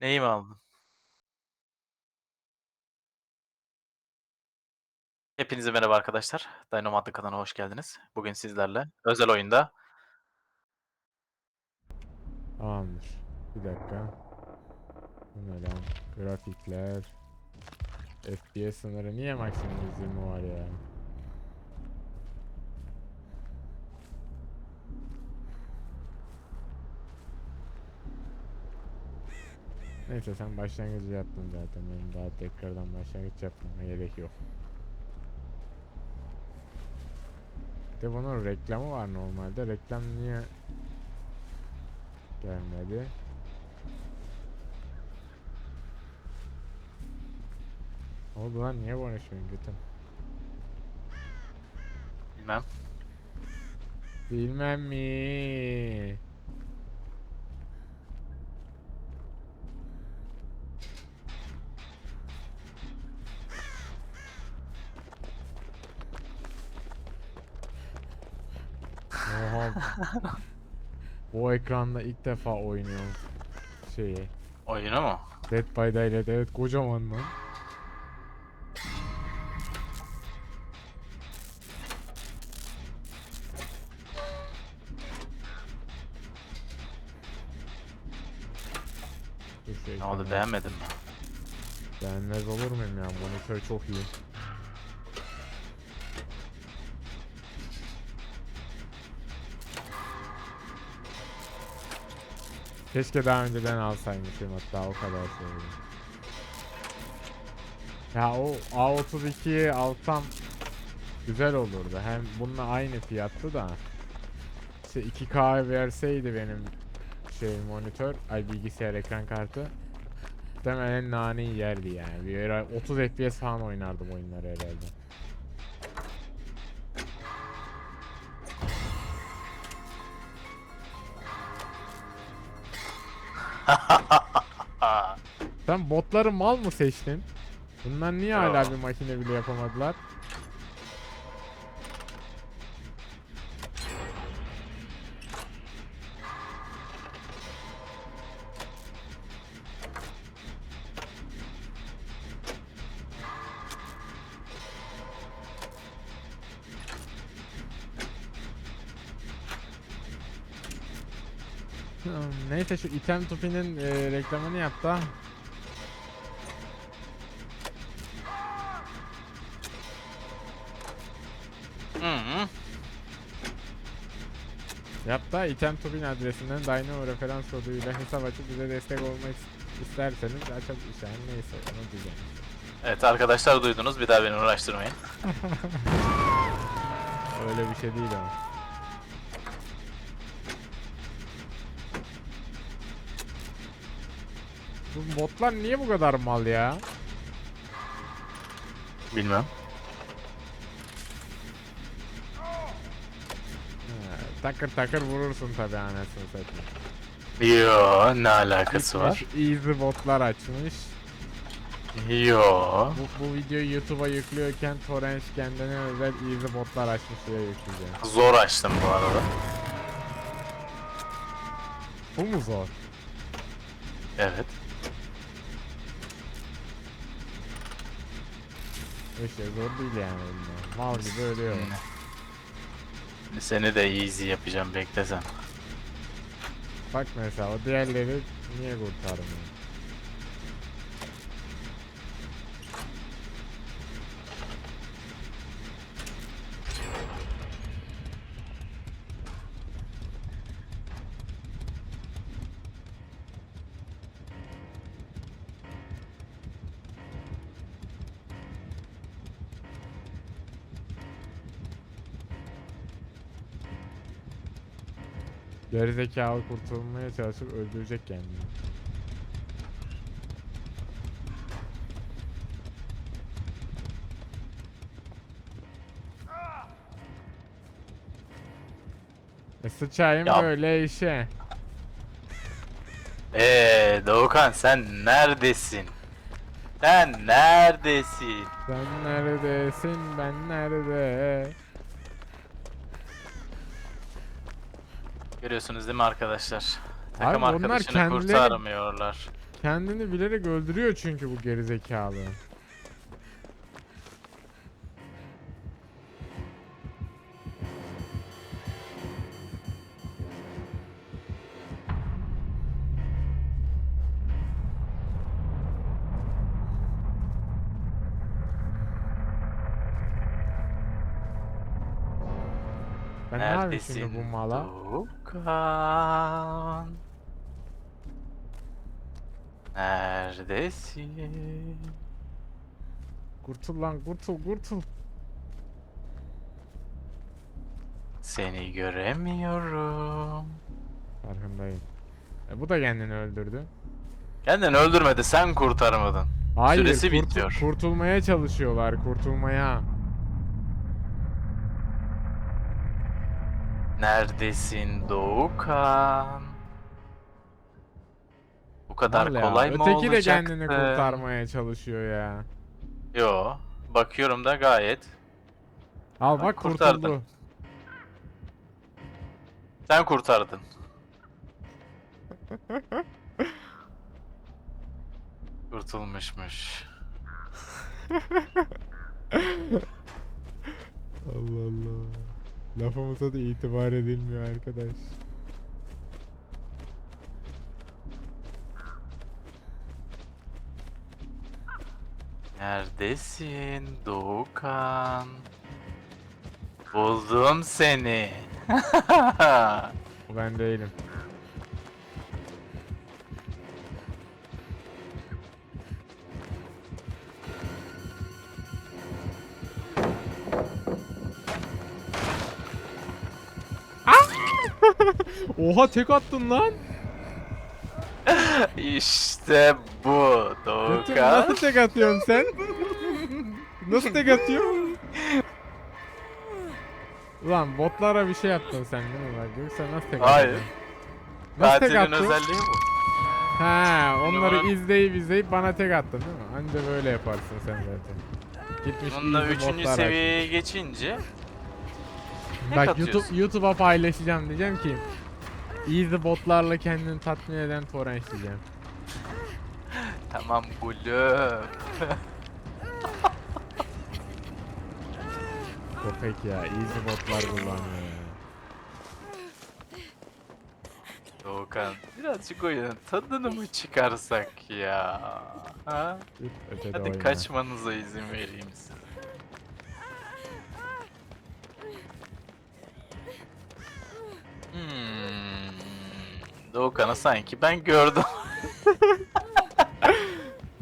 Neyi mi aldın? Hepinize merhaba arkadaşlar. Dynamo kanalına hoş geldiniz. Bugün sizlerle özel oyunda Tamamdır. Bir dakika. Bu ne lan? Grafikler. FPS sınırı niye maksimum 120 var ya? Neyse sen başlangıcı yaptın zaten. Benim daha tekrardan başlangıç yapmama gerek yok. De bunun reklamı var normalde. Reklam niye gelmedi? Ne oldu lan niye konuşmuyorsun götüm? bilmem. Bilmem mi? Bu ekranda ilk defa oynuyorum şeyi. Oyunu mu? Dead by Daylight evet kocaman lan. Ne oldu beğenmedin mi? Beğenmez olur muyum ya? Monitör çok iyi. Keşke daha önceden alsaymışım hatta o kadar söyleyeyim. Ya o A32'yi alsam güzel olurdu. Hem bununla aynı fiyattı da. İşte 2K verseydi benim şey monitör, ay bilgisayar ekran kartı. Muhtemelen naneyi yerdi yani. Bir ara 30 FPS falan oynardım oyunları herhalde. Sen botları mal mı seçtin? Bunlar niye hala bir makine bile yapamadılar? Neyse şu item tupinin e, reklamını yap da Hı hı. Yap da item tubin adresinden Dynamo referans koduyla hesap açıp bize destek olmak is- isterseniz açıp her neyse onu diyeceğim. Evet arkadaşlar duydunuz. Bir daha beni uğraştırmayın. Öyle bir şey değil ama. Bu botlar niye bu kadar mal ya? Bilmem. Ha, takır takır vurursun tabi anasını satayım. Yo ne alakası var? Easy botlar açmış. Yo. Bu, bu videoyu YouTube'a yüklüyorken Torrent kendine özel easy botlar açmış diye yükleyeceğim. Zor açtım bu arada. Bu mu zor? Evet. İşte zor değil yani. bunlar. Mal gibi ölüyor. Seni de easy yapacağım beklesen. Bak mesela o diğerleri niye kurtarmıyor? Gerizekalı kurtulmaya çalışıp öldürecek kendini. E sıçayım Ya- böyle işe. Eee Doğukan sen neredesin? Sen neredesin? Sen neredesin ben nerede? Görüyorsunuz değil mi arkadaşlar? Takım bunlar arkadaşını kendileri- kurtarmıyorlar. Kendini bilerek öldürüyor çünkü bu gerizekalı. Ben ne yapayım şimdi bu Neredesin mala? Doğukan? Neredesin? Kurtul lan kurtul kurtul. Seni göremiyorum. Farkındayım. E, bu da kendini öldürdü. Kendini öldürmedi, sen kurtarmadın. Hayır, Süresi kurtul- bitiyor. kurtulmaya çalışıyorlar, kurtulmaya. Neredesin Doğukan? Bu kadar Vallahi kolay mı Öteki olacaktı? de kendini kurtarmaya çalışıyor ya. Yo, bakıyorum da gayet. Al Bak, kurtardın. kurtuldu. Sen kurtardın. Kurtulmuşmuş. Allah Allah. Lafımıza da itibar edilmiyor arkadaş. Neredesin Doğukan? Buldum seni. O ben değilim. Oha tek attın lan. işte bu Götüm Doğukan. nasıl tek atıyorsun sen? Nasıl tek atıyorsun? Ulan botlara bir şey yaptın sen değil mi? Bak yoksa nasıl tek Hayır. atıyorsun? Nasıl tek attın? özelliği bu. Ha, onları Numara- izleyip izleyip bana tek attın değil mi? Anca böyle yaparsın sen zaten. Gitmiş Bununla üçüncü botlar seviyeye geçince Bak YouTube. YouTube'a paylaşacağım diyeceğim ki Easy botlarla kendini tatmin eden torrent diyeceğim. tamam gülüm. Köpek ya, easy botlar kullanıyor ya. Doğukan birazcık oyunun tadını mı çıkarsak ya? Ha? Ötede Hadi oyna. kaçmanıza izin vereyim size. Doğukan'ı sanki ben gördüm.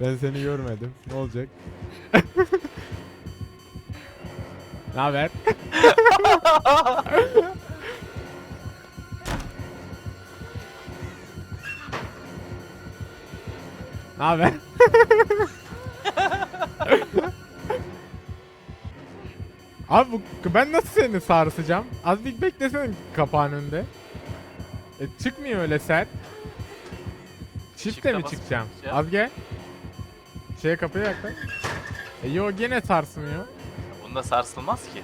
Ben seni görmedim. Ne olacak? ne haber? Ne haber? Abi bu, ben nasıl seni sarsacağım? Az bir beklesene kapağın önünde. E, çıkmıyor öyle sert. Çifte mi basıp çıkacağım? çıkacağım. Az gel. Şeye kapıya yaklaş. E yo gene sarsmıyor. Bunda sarsılmaz ki.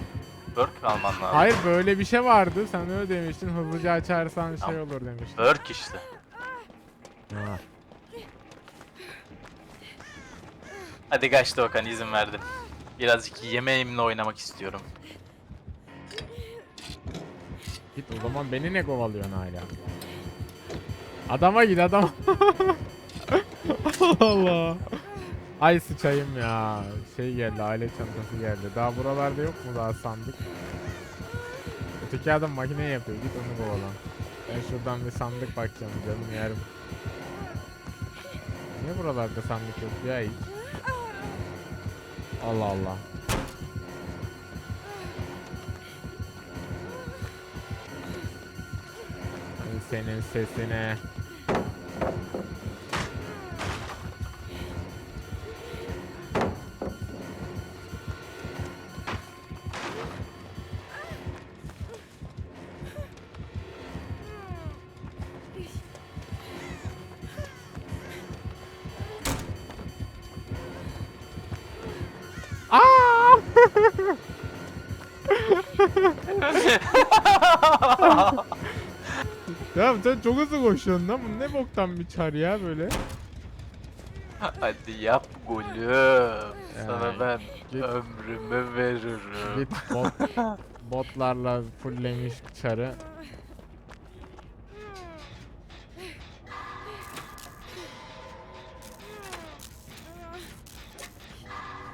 Perk alman lazım. Hayır böyle bir şey vardı. Sen öyle demiştin. Hızlıca açarsan şey Tamam. olur demiştin. Perk işte. Ha. Hadi kaç Doğukan izin verdim. Birazcık yemeğimle oynamak istiyorum. Git o zaman beni ne kovalıyorsun hala? Adama git adam. Allah Allah. Ay sıçayım ya. Şey geldi aile çantası geldi. Daha buralarda yok mu daha sandık? Öteki adam makine yapıyor. Git onu kovala. Ben şuradan bir sandık bakacağım canım yerim. Niye buralarda sandık yok ya hiç? Allah Allah. Senin sesine. Ya sen çok hızlı koşuyorsun lan. Bu ne boktan bir çar ya böyle. Hadi yap gülüm. Sana ben git. ömrümü veririm. Git bot, botlarla fulllemiş çarı.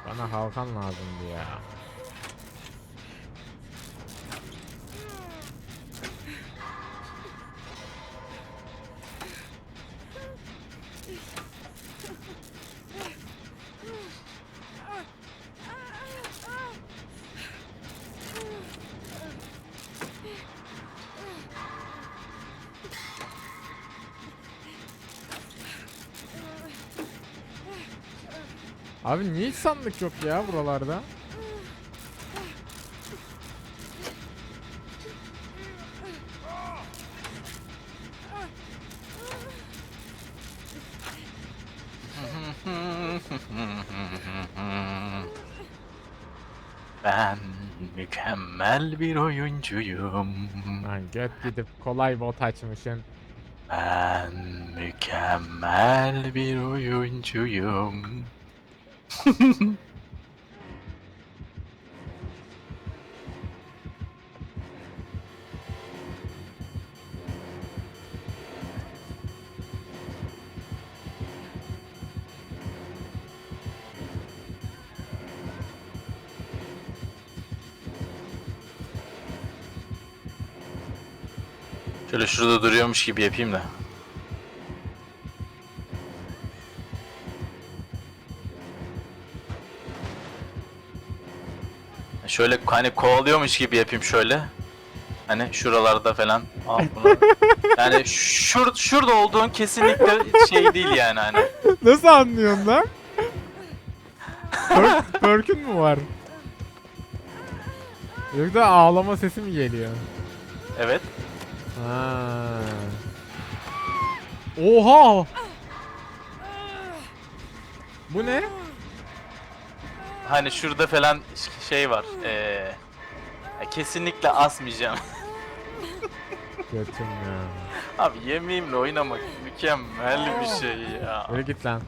Bana halkan lazımdı ya. Abi niye hiç sandık yok ya buralarda? Ben mükemmel bir oyuncuyum. Lan göt gidip kolay bot açmışsın. Ben mükemmel bir oyuncuyum. Şöyle şurada duruyormuş gibi yapayım da. Şöyle hani kovalıyormuş gibi yapayım şöyle. Hani şuralarda falan. Al bunu. Yani şur şurada olduğun kesinlikle şey değil yani hani. Nasıl anlıyorsun lan? Perk, perk'ün mü var? Yoksa ağlama sesi mi geliyor? Evet. Ha. Oha! Bu ne? Hani şurada falan şey var. Ee, kesinlikle asmayacağım. Götüm ya. Abi yemeğimle oynamak mükemmel bir şey ya. Yürü git lan.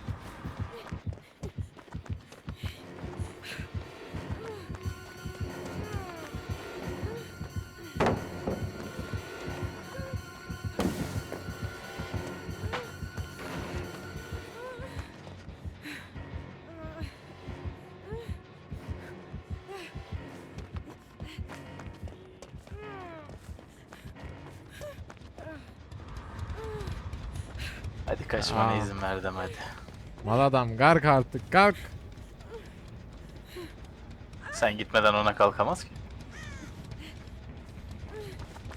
Hadi kaçmana Aa. izin verdim hadi. Mal adam kalk artık kalk. Sen gitmeden ona kalkamaz ki.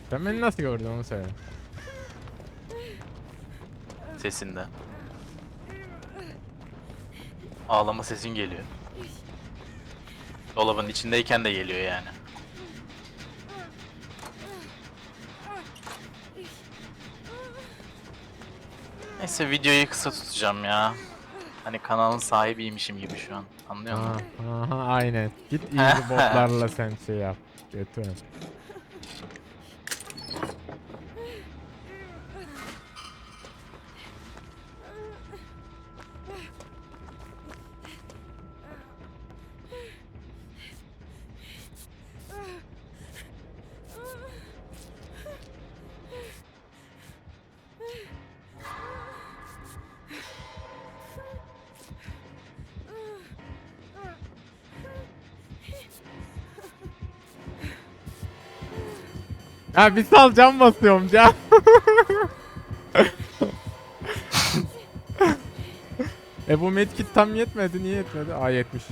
Sen beni nasıl gördün onu söyle. Sesinden. Ağlama sesin geliyor. Dolabın içindeyken de geliyor yani. Neyse videoyu kısa tutacağım ya. Hani kanalın sahibiymişim gibi şu an. Anlıyor musun? Aha, aynen. Git easy botlarla sen şey yap. Götür. Ha bir sal can basıyorum can. e bu medkit tam yetmedi niye yetmedi? Aa yetmiş.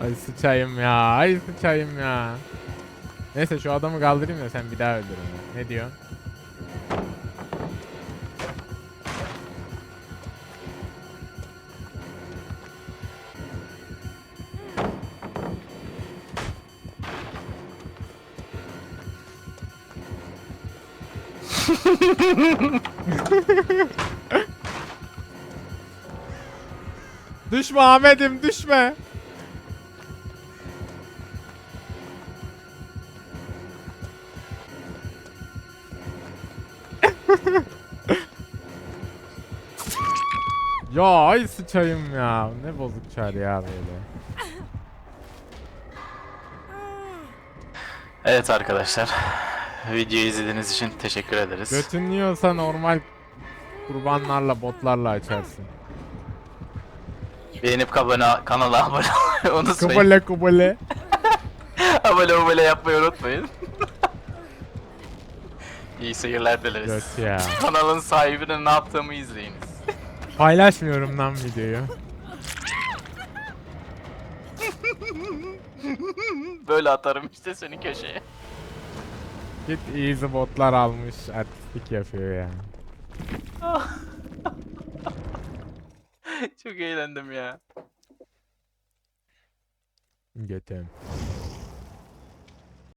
ay sıçayım ya ay sıçayım ya. Neyse şu adamı kaldırayım da sen bir daha öldür onu. Ne diyorsun? düşme Ahmet'im düşme. ya ay sıçayım ya. Ne bozuk çar ya böyle. Evet arkadaşlar. Videoyu izlediğiniz için teşekkür ederiz. Götünlüyorsa normal kurbanlarla botlarla açarsın. Beğenip abone, kanala abone olmayı unutmayın. Kubale kubale. abone abone yapmayı unutmayın. İyi seyirler dileriz. Göt ya. Kanalın sahibinin ne yaptığımı izleyiniz. Paylaşmıyorum lan videoyu. Böyle atarım işte seni köşeye. Git easy botlar almış artistik yapıyor ya. Çok eğlendim ya. Götüm.